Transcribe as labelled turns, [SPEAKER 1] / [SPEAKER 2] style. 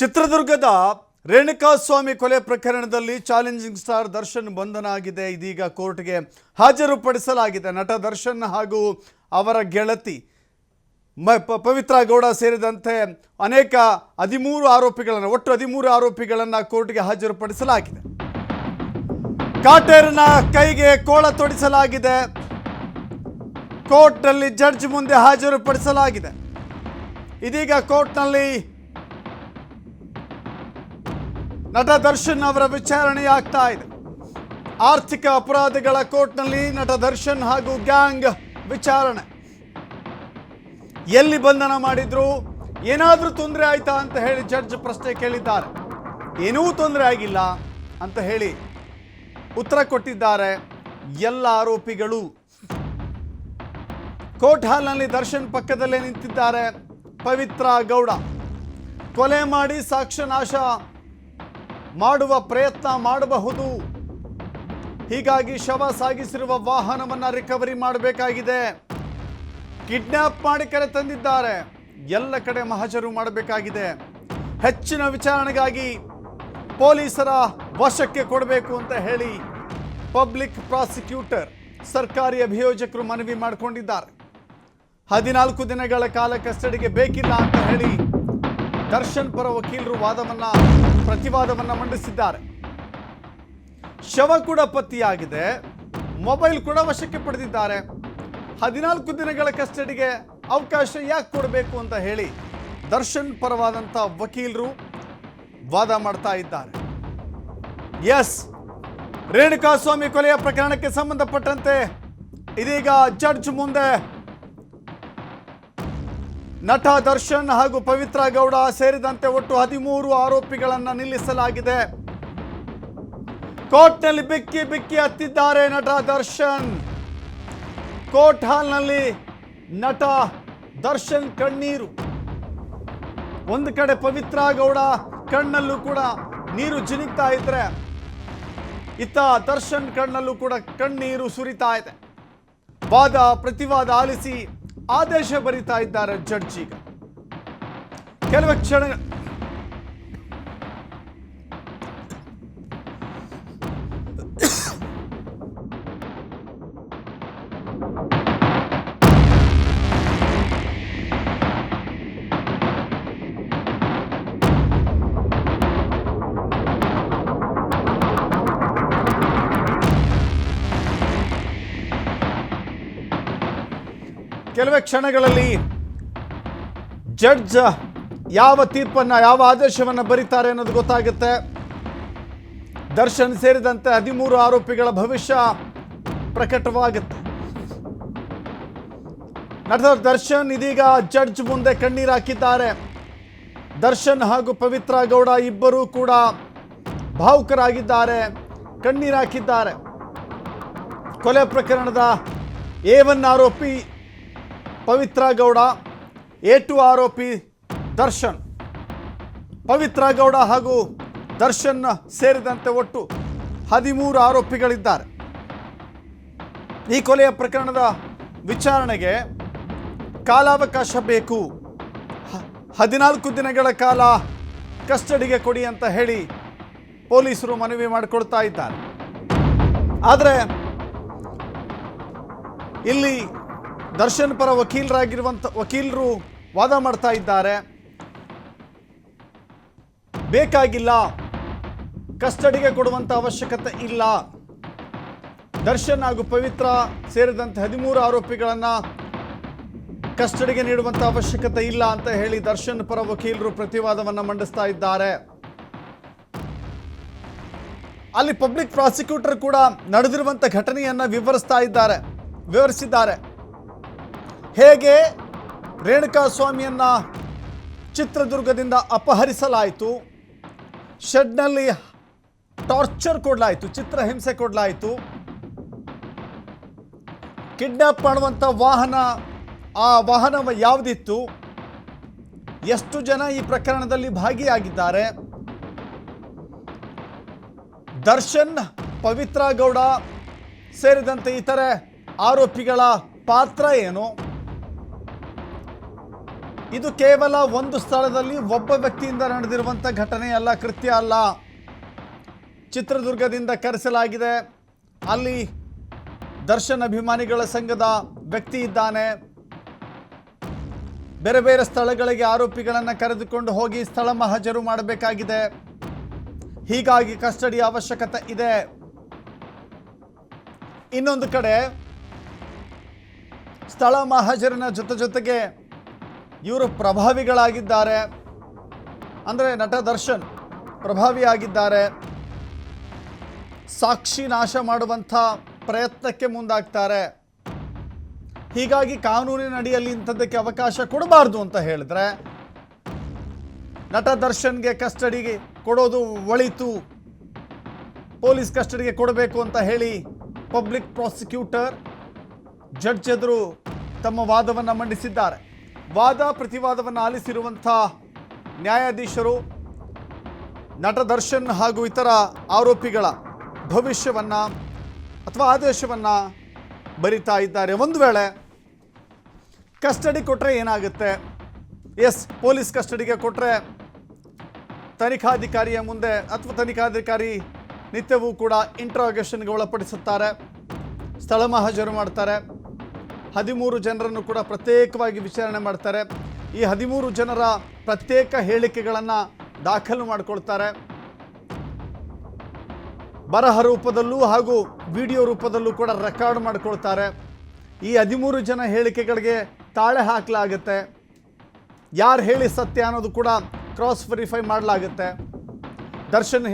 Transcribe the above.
[SPEAKER 1] ಚಿತ್ರದುರ್ಗದ ರೇಣುಕಾಸ್ವಾಮಿ ಕೊಲೆ ಪ್ರಕರಣದಲ್ಲಿ ಚಾಲೆಂಜಿಂಗ್ ಸ್ಟಾರ್ ದರ್ಶನ್ ಬಂಧನ ಆಗಿದೆ ಇದೀಗ ಕೋರ್ಟ್ಗೆ ಹಾಜರುಪಡಿಸಲಾಗಿದೆ. ನಟ ದರ್ಶನ್ ಹಾಗೂ ಅವರ ಗೆಳತಿ ಮ ಪವಿತ್ರ ಗೌಡ ಸೇರಿದಂತೆ ಅನೇಕ ಹದಿಮೂರು ಆರೋಪಿಗಳನ್ನು, ಒಟ್ಟು ಹದಿಮೂರು ಆರೋಪಿಗಳನ್ನು ಕೋರ್ಟ್ಗೆ ಹಾಜರುಪಡಿಸಲಾಗಿದೆ. ಕಾಟೇರನ ಕೈಗೆ ಕೋಳ ತೊಡಿಸಲಾಗಿದೆ. ಕೋರ್ಟ್ನಲ್ಲಿ ಜಡ್ಜ್ ಮುಂದೆ ಹಾಜರುಪಡಿಸಲಾಗಿದೆ. ಇದೀಗ ಕೋರ್ಟ್ನಲ್ಲಿ ನಟ ದರ್ಶನ್ ಅವರ ವಿಚಾರಣೆ ಆಗ್ತಾ ಇದೆ. ಆರ್ಥಿಕ ಅಪರಾಧಿಗಳ ಕೋರ್ಟ್ನಲ್ಲಿ ನಟ ದರ್ಶನ್ ಹಾಗೂ ಗ್ಯಾಂಗ್ ವಿಚಾರಣೆ. ಎಲ್ಲಿ ಬಂಧನ ಮಾಡಿದ್ರು, ಏನಾದರೂ ತೊಂದರೆ ಆಯ್ತಾ ಅಂತ ಹೇಳಿ ಜಡ್ಜ್ ಪ್ರಶ್ನೆ ಕೇಳಿದ್ದಾರೆ. ಏನೂ ತೊಂದರೆ ಆಗಿಲ್ಲ ಅಂತ ಹೇಳಿ ಉತ್ತರ ಕೊಟ್ಟಿದ್ದಾರೆ ಎಲ್ಲ ಆರೋಪಿಗಳು. ಕೋರ್ಟ್ ಹಾಲ್ನಲ್ಲಿ ದರ್ಶನ್ ಪಕ್ಕದಲ್ಲೇ ನಿಂತಿದ್ದಾರೆ ಪವಿತ್ರ ಗೌಡ. ಕೊಲೆ ಮಾಡಿ ಸಾಕ್ಷ್ಯನಾಶ ಮಾಡುವ ಪ್ರಯತ್ನ ಮಾಡಬಹುದು. ಹೀಗಾಗಿ ಶವ ಸಾಗಿಸಿರುವ ವಾಹನವನ್ನು ರಿಕವರಿ ಮಾಡಬೇಕಾಗಿದೆ. ಕಿಡ್ನ್ಯಾಪ್ ಮಾಡಿ ಕರೆ ತಂದಿದ್ದಾರೆ. ಎಲ್ಲ ಕಡೆ ಮಹಜರು ಮಾಡಬೇಕಾಗಿದೆ. ಹೆಚ್ಚಿನ ವಿಚಾರಣೆಗಾಗಿ ಪೊಲೀಸರ ವಶಕ್ಕೆ ಕೊಡಬೇಕು ಅಂತ ಹೇಳಿ ಪಬ್ಲಿಕ್ ಪ್ರಾಸಿಕ್ಯೂಟರ್, ಸರ್ಕಾರಿ ಅಭಿಯೋಜಕರು ಮನವಿ ಮಾಡಿಕೊಂಡಿದ್ದಾರೆ. ಹದಿನಾಲ್ಕು ದಿನಗಳ ಕಾಲ ಕಸ್ಟಡಿಗೆ ಬೇಕಿಲ್ಲ ಅಂತ ಹೇಳಿ ದರ್ಶನ್ ಪರ ವಕೀಲರು ವಾದವನ್ನ, ಪ್ರತಿವಾದವನ್ನ ಮಂಡಿಸಿದ್ದಾರೆ. ಶವ ಕೂಡ ಪತ್ತೆಯಾಗಿದೆ. ಮೊಬೈಲ್ ಕೂಡ ವಶಕ್ಕೆ ಪಡೆದಿದ್ದಾರೆ. ಹದಿನಾಲ್ಕು ದಿನಗಳ ಕಸ್ಟಡಿಗೆ ಅವಕಾಶ ಯಾಕೆ ಕೊಡಬೇಕು ಅಂತ ಹೇಳಿ ದರ್ಶನ್ ಪರವಾದಂಥ ವಕೀಲರು ವಾದ ಮಾಡ್ತಾ ಇದ್ದಾರೆ. ಎಸ್, ರೇಣುಕಾಸ್ವಾಮಿ ಕೊಲೆಯ ಪ್ರಕರಣಕ್ಕೆ ಸಂಬಂಧಪಟ್ಟಂತೆ ಇದೀಗ ಜಡ್ಜ್ ಮುಂದೆ ನಟ ದರ್ಶನ್ ಹಾಗೂ ಪವಿತ್ರ ಗೌಡ ಸೇರಿದಂತೆ ಒಟ್ಟು ಹದಿಮೂರು ಆರೋಪಿಗಳನ್ನು ನಿಲ್ಲಿಸಲಾಗಿದೆ. ಕೋರ್ಟ್ನಲ್ಲಿ ಬಿಕ್ಕಿ ಬಿಕ್ಕಿ ಹತ್ತಿದ್ದಾರೆ ನಟ ದರ್ಶನ್. ಕೋರ್ಟ್ ಹಾಲ್ನಲ್ಲಿ ನಟ ದರ್ಶನ್ ಕಣ್ಣೀರು. ಒಂದು ಕಡೆ ಪವಿತ್ರ ಗೌಡ ಕಣ್ಣಲ್ಲೂ ಕೂಡ ನೀರು ಜಿನಿಗ್ತಾ ಇದ್ರೆ, ಇತ್ತ ದರ್ಶನ್ ಕಣ್ಣಲ್ಲೂ ಕೂಡ ಕಣ್ಣೀರು ಸುರಿತಾ ಇದೆ. ವಾದ, ಪ್ರತಿವಾದ ಆಲಿಸಿ ಆದೇಶ ಬರಿತಾ ಇದ್ದಾರೆ ಜಡ್ಜ್ ಈಗ. ಕೆಲವು ಕ್ಷಣ ಕೆಲವೇ ಕ್ಷಣಗಳಲ್ಲಿ ಜಡ್ಜ್ ಯಾವ ತೀರ್ಪನ್ನ, ಯಾವ ಆದೇಶವನ್ನ ಬರೀತಾರೆ ಅನ್ನೋದು ಗೊತ್ತಾಗುತ್ತೆ. ದರ್ಶನ್ ಸೇರಿದಂತೆ ಹದಿಮೂರು ಆರೋಪಿಗಳ ಭವಿಷ್ಯ ಪ್ರಕಟವಾಗುತ್ತೆ. ನಟ ದರ್ಶನ್ ಇದೀಗ ಜಡ್ಜ್ ಮುಂದೆ ಕಣ್ಣೀರು ಹಾಕಿದ್ದಾರೆ. ದರ್ಶನ್ ಹಾಗೂ ಪವಿತ್ರ ಗೌಡ ಇಬ್ಬರೂ ಕೂಡ ಭಾವುಕರಾಗಿದ್ದಾರೆ, ಕಣ್ಣೀರು ಹಾಕಿದ್ದಾರೆ. ಕೊಲೆ ಪ್ರಕರಣದ ಎ ಆರೋಪಿ ಪವಿತ್ರ ಗೌಡ ಎ ಟು ಆರೋಪಿ ದರ್ಶನ್. ಪವಿತ್ರ ಗೌಡ ಹಾಗೂ ದರ್ಶನ್ ಸೇರಿದಂತೆ ಒಟ್ಟು ಹದಿಮೂರು ಆರೋಪಿಗಳಿದ್ದಾರೆ. ಈ ಕೊಲೆಯ ಪ್ರಕರಣದ ವಿಚಾರಣೆಗೆ ಕಾಲಾವಕಾಶ ಬೇಕು. ಹದಿನಾಲ್ಕು ದಿನಗಳ ಕಾಲ ಕಸ್ಟಡಿಗೆ ಕೊಡಿ ಅಂತ ಹೇಳಿ ಪೊಲೀಸರು ಮನವಿ ಮಾಡಿಕೊಳ್ತಾ ಇದ್ದಾರೆ. ಆದರೆ ಇಲ್ಲಿ ದರ್ಶನ್ ಪರ ವಕೀಲರಾಗಿರುವಂಥ ವಕೀಲರು ವಾದ ಮಾಡ್ತಾ ಇದ್ದಾರೆ. ಬೇಕಾಗಿಲ್ಲ, ಕಸ್ಟಡಿಗೆ ಕೊಡುವಂಥ ಅವಶ್ಯಕತೆ ಇಲ್ಲ. ದರ್ಶನ್ ಹಾಗೂ ಪವಿತ್ರ ಸೇರಿದಂತೆ ಹದಿಮೂರು ಆರೋಪಿಗಳನ್ನು ಕಸ್ಟಡಿಗೆ ನೀಡುವಂಥ ಅವಶ್ಯಕತೆ ಇಲ್ಲ ಅಂತ ಹೇಳಿ ದರ್ಶನ್ ಪರ ವಕೀಲರು ಪ್ರತಿವಾದವನ್ನು ಮಂಡಿಸ್ತಾ ಇದ್ದಾರೆ. ಅಲ್ಲಿ ಪಬ್ಲಿಕ್ ಪ್ರಾಸಿಕ್ಯೂಟರ್ ಕೂಡ ನಡೆದಿರುವಂಥ ಘಟನೆಯನ್ನು ವಿವರಿಸ್ತಾ ಇದ್ದಾರೆ, ವಿವರಿಸಿದ್ದಾರೆ. ಹೇಗೆ ರೇಣುಕಾ ಸ್ವಾಮಿಯನ್ನು ಚಿತ್ರದುರ್ಗದಿಂದ ಅಪಹರಿಸಲಾಯಿತು? ಶೆಡ್ನಲ್ಲಿ ಟಾರ್ಚರ್ ಕೊಡಲಾಯಿತು, ಚಿತ್ರಹಿಂಸೆ ಕೊಡಲಾಯಿತು. ಕಿಡ್ನಾಪ್ ಮಾಡುವಂಥ ವಾಹನ, ಆ ವಾಹನ ಯಾವುದಿತ್ತು? ಎಷ್ಟು ಜನ ಈ ಪ್ರಕರಣದಲ್ಲಿ ಭಾಗಿಯಾಗಿದ್ದಾರೆ? ದರ್ಶನ್, ಪವಿತ್ರ ಗೌಡ ಸೇರಿದಂತೆ ಇತರೆ ಆರೋಪಿಗಳ ಪಾತ್ರ ಏನು? ಇದು ಕೇವಲ ಒಂದು ಸ್ಥಳದಲ್ಲಿ ಒಬ್ಬ ವ್ಯಕ್ತಿಯಿಂದ ನಡೆದಿರುವಂಥ ಘಟನೆ ಅಲ್ಲ ಕೃತ್ಯ ಅಲ್ಲ. ಚಿತ್ರದುರ್ಗದಿಂದ ಕರೆಸಲಾಗಿದೆ. ಅಲ್ಲಿ ದರ್ಶನ್ ಅಭಿಮಾನಿಗಳ ಸಂಘದ ವ್ಯಕ್ತಿ ಇದ್ದಾನೆ. ಬೇರೆ ಬೇರೆ ಸ್ಥಳಗಳಿಗೆ ಆರೋಪಿಗಳನ್ನು ಕರೆದುಕೊಂಡು ಹೋಗಿ ಸ್ಥಳ ಮಹಜರು ಮಾಡಬೇಕಾಗಿದೆ. ಹೀಗಾಗಿ ಕಸ್ಟಡಿ ಅವಶ್ಯಕತೆ ಇದೆ. ಇನ್ನೊಂದು ಕಡೆ ಸ್ಥಳ ಮಹಾಜರಿನ ಜೊತೆ ಜೊತೆಗೆ ಇವರು ಪ್ರಭಾವಿಗಳಾಗಿದ್ದಾರೆ. ಅಂದರೆ ನಟ ದರ್ಶನ್ ಪ್ರಭಾವಿಯಾಗಿದ್ದಾರೆ. ಸಾಕ್ಷಿ ನಾಶ ಮಾಡುವಂಥ ಪ್ರಯತ್ನಕ್ಕೆ ಮುಂದಾಗ್ತಾರೆ. ಹೀಗಾಗಿ ಕಾನೂನಿನ ಅಡಿಯಲ್ಲಿ ಇಂಥದ್ದಕ್ಕೆ ಅವಕಾಶ ಕೊಡಬಾರ್ದು ಅಂತ ಹೇಳಿದ್ರೆ, ನಟ ದರ್ಶನ್ಗೆ ಕಸ್ಟಡಿಗೆ ಕೊಡೋದು ಒಳಿತು. ಪೊಲೀಸ್ ಕಸ್ಟಡಿಗೆ ಕೊಡಬೇಕು ಅಂತ ಹೇಳಿ ಪಬ್ಲಿಕ್ ಪ್ರಾಸಿಕ್ಯೂಟರ್ ಜಡ್ಜ್ ಎದುರು ತಮ್ಮ ವಾದವನ್ನು ಮಂಡಿಸಿದ್ದಾರೆ. ವಾದ ಪ್ರತಿವಾದವನ್ನು ಆಲಿಸಿರುವಂಥ ನ್ಯಾಯಾಧೀಶರು, ನಟ ದರ್ಶನ್ ಹಾಗೂ ಇತರ ಆರೋಪಿಗಳ ಭವಿಷ್ಯವನ್ನು ಅಥವಾ ಆದೇಶವನ್ನು ಬರಿತಾ ಇದ್ದಾರೆ. ಒಂದು ವೇಳೆ ಕಸ್ಟಡಿ ಕೊಟ್ಟರೆ ಏನಾಗುತ್ತೆ? ಎಸ್, ಪೊಲೀಸ್ ಕಸ್ಟಡಿಗೆ ಕೊಟ್ಟರೆ ತನಿಖಾಧಿಕಾರಿಯ ಮುಂದೆ ಅಥವಾ ತನಿಖಾಧಿಕಾರಿ ನಿತ್ಯವೂ ಕೂಡ ಇಂಟ್ರಾಗೇಷನ್ಗೆ ಒಳಪಡಿಸುತ್ತಾರೆ. ಸ್ಥಳ ಮಹಾಜರು ಮಾಡ್ತಾರೆ. ಹದಿಮೂರು ಜನರನ್ನು ಕೂಡ ಪ್ರತ್ಯೇಕವಾಗಿ ವಿಚಾರಣೆ ಮಾಡ್ತಾರೆ. ಈ ಹದಿಮೂರು ಜನರ ಪ್ರತ್ಯೇಕ ಹೇಳಿಕೆಗಳನ್ನು ದಾಖಲು ಮಾಡಿಕೊಳ್ತಾರೆ. ಬರಹ ರೂಪದಲ್ಲೂ ಹಾಗೂ ವಿಡಿಯೋ ರೂಪದಲ್ಲೂ ಕೂಡ ರೆಕಾರ್ಡ್ ಮಾಡಿಕೊಳ್ತಾರೆ. ಈ ಹದಿಮೂರು ಜನ ಹೇಳಿಕೆಗಳಿಗೆ ತಾಳೆ ಹಾಕಲಾಗುತ್ತೆ. ಯಾರು ಹೇಳಿ ಸತ್ಯ ಅನ್ನೋದು ಕೂಡ ಕ್ರಾಸ್ ವೆರಿಫೈ ಮಾಡಲಾಗುತ್ತೆ. ದರ್ಶನ್